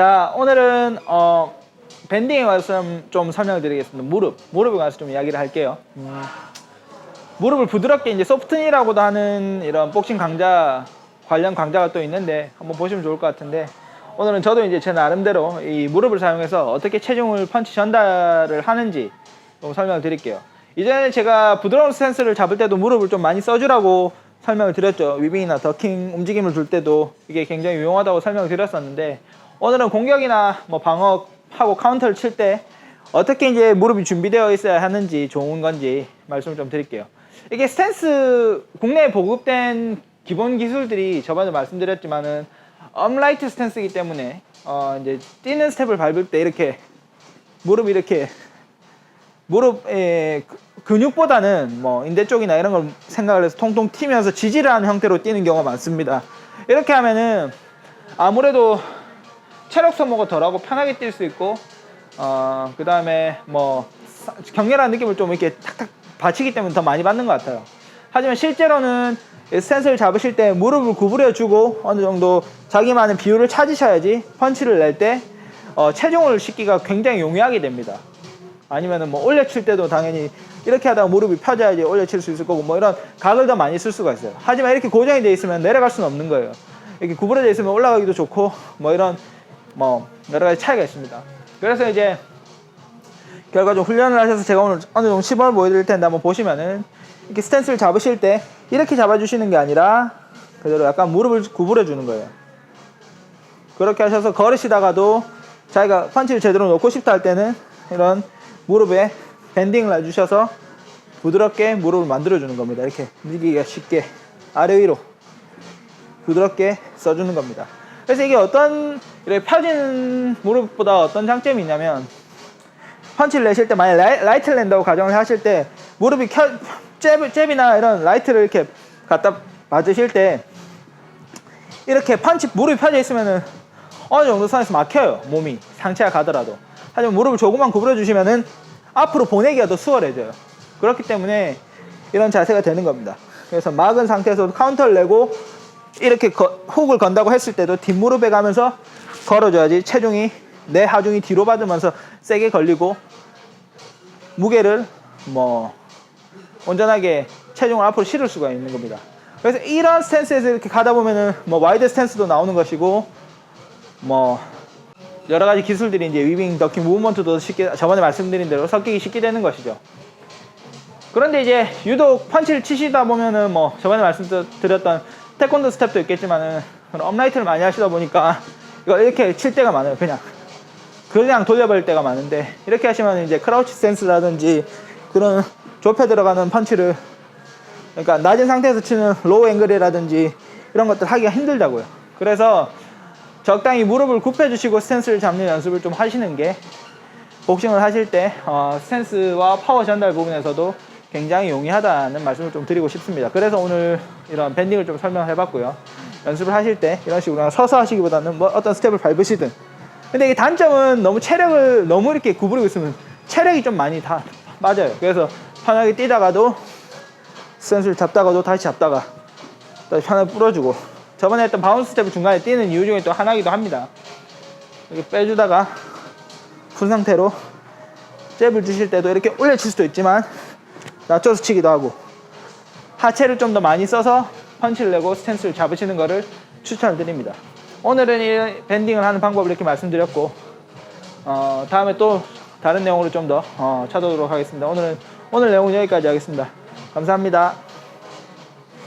자, 오늘은 어, 밴딩에 관해서 좀 설명을 드리겠습니다. 무릎, 무릎에 관해서 좀 이야기를 할게요. 음, 무릎을 부드럽게 이제 소프트니라고도 하는 이런 복싱 강좌 관련 강좌가 또 있는데 한번 보시면 좋을 것 같은데 오늘은 저도 이제 제 나름대로 이 무릎을 사용해서 어떻게 체중을 펀치 전달을 하는지 좀 설명을 드릴게요. 이전에 제가 부드러운 스탠스를 잡을 때도 무릎을 좀 많이 써주라고 설명을 드렸죠. 위빙이나 더킹 움직임을 줄 때도 이게 굉장히 유용하다고 설명을 드렸었는데 오늘은 공격이나 뭐 방어하고 카운터를 칠 때 어떻게 이제 무릎이 준비되어 있어야 하는지 좋은 건지 말씀을 좀 드릴게요. 이게 스탠스 국내에 보급된 기본 기술들이 저번에 말씀드렸지만은 업라이트 스탠스이기 때문에 어 이제 뛰는 스텝을 밟을 때 이렇게 무릎 이렇게 무릎의 그- 근육보다는 뭐 인대 쪽이나 이런 걸 생각을 해서 통통 튀면서 지지를 하는 형태로 뛰는 경우가 많습니다. 이렇게 하면은 아무래도 체력 소모가 덜하고 편하게 뛸 수 있고 어 그 다음에 뭐 사- 격렬한 느낌을 좀 이렇게 탁탁 받치기 때문에 더 많이 받는 것 같아요. 하지만 실제로는 이 스탠스를 잡으실 때 무릎을 구부려 주고 어느 정도 자기만의 비율을 찾으셔야지 펀치를 낼때 어, 체중을 싣기가 굉장히 용이하게 됩니다. 아니면은 뭐 올려칠 때도 당연히 이렇게 하다가 무릎이 펴져야지 올려칠 수 있을 거고 뭐 이런 각을 더 많이 쓸 수가 있어요. 하지만 이렇게 고정이 돼 있으면 내려갈 수는 없는 거예요. 이렇게 구부러져 있으면 올라가기도 좋고 뭐 이런 뭐 여러 가지 차이가 있습니다. 그래서 이제 결과적으로 훈련을 하셔서 제가 오늘 어느 정도 시범을 보여드릴 텐데 한번 보시면은 이렇게 스탠스를 잡으실 때 이렇게 잡아주시는 게 아니라 그대로 약간 무릎을 구부려 주는 거예요. 그렇게 하셔서 걸으시다가도 자기가 펀치를 제대로 놓고 싶다 할 때는 이런 무릎에 밴딩을 해주셔서 부드럽게 무릎을 만들어 주는 겁니다. 이렇게 움직이기가 쉽게 아래 위로 부드럽게 써주는 겁니다. 그래서 이게 어떤 이렇게 펴진 무릎보다 어떤 장점이 있냐면 펀치를 내실 때 만약 라이, 라이 트를 낸다고 가정을 하실 때 무릎이 켜, 잽, 잽이나 이런 라이트를 이렇게 갖다 맞으실 때 이렇게 펀치 무릎이 펴져 있으면은 어느 정도 선에서 막혀요 몸이. 상체가 가더라도. 하지만 무릎을 조금만 구부려 주시면은 앞으로 보내기가 더 수월해져요. 그렇기 때문에 이런 자세가 되는 겁니다. 그래서 막은 상태에서 카운터를 내고 이렇게 거- 훅을 건다고 했을 때도 뒷무릎에 가면서 걸어줘야지 체중이 내 하중이 뒤로 받으면서 세게 걸리고 무게를 뭐 온전하게 체중을 앞으로 실을 수가 있는 겁니다. 그래서 이런 스탠스에서 이렇게 가다 보면은 뭐 와이드 스탠스도 나오는 것이고 뭐 여러 가지 기술들이 이제 위빙, 더킹, 무브먼트도 쉽게 저번에 말씀드린 대로 섞이기 쉽게 되는 것이죠. 그런데 이제 유독 펀치를 치시다 보면은 뭐 저번에 말씀드렸던 태권도 스텝도 있겠지만은 업라이트를 많이 하시다 보니까 이거 이렇게 칠 때가 많아요. 그냥 그냥 돌려버릴 때가 많은데 이렇게 하시면 이제 크라우치 센스라든지 그런 좁혀 들어가는 펀치를 그러니까 낮은 상태에서 치는 로우 앵글이라든지 이런 것들 하기가 힘들다고요. 그래서 적당히 무릎을 굽혀주시고 스탠스를 잡는 연습을 좀 하시는 게 복싱을 하실 때 어, 스탠스와 파워 전달 부분에서도 굉장히 용이하다는 말씀을 좀 드리고 싶습니다. 그래서 오늘 이런 밴딩을 좀 설명해 봤고요. 연습을 하실 때 이런 식으로 서서 하시기보다는 뭐 어떤 스텝을 밟으시든 근데 이게 단점은 너무 체력을 너무 이렇게 구부리고 있으면 체력이 좀 많이 다 빠져요. 그래서 편하게 뛰다가도 스탠스를 잡다가도 다시 잡다가 다시 편하게 풀어주고 저번에 했던 바운스 스텝을 중간에 뛰는 이유 중에 또 하나이기도 합니다. 이렇게 빼주다가 푼 상태로 잽을 주실 때도 이렇게 올려칠 수도 있지만 낮춰서 치기도 하고 하체를 좀 더 많이 써서 펀치를 내고 스탠스를 잡으시는 것을 추천을 드립니다. 오늘은 이 밴딩을 하는 방법을 이렇게 말씀드렸고 어, 다음에 또 다른 내용으로 좀더 어, 찾아오도록 하겠습니다. 오늘은 오늘 내용은 여기까지 하겠습니다. 감사합니다.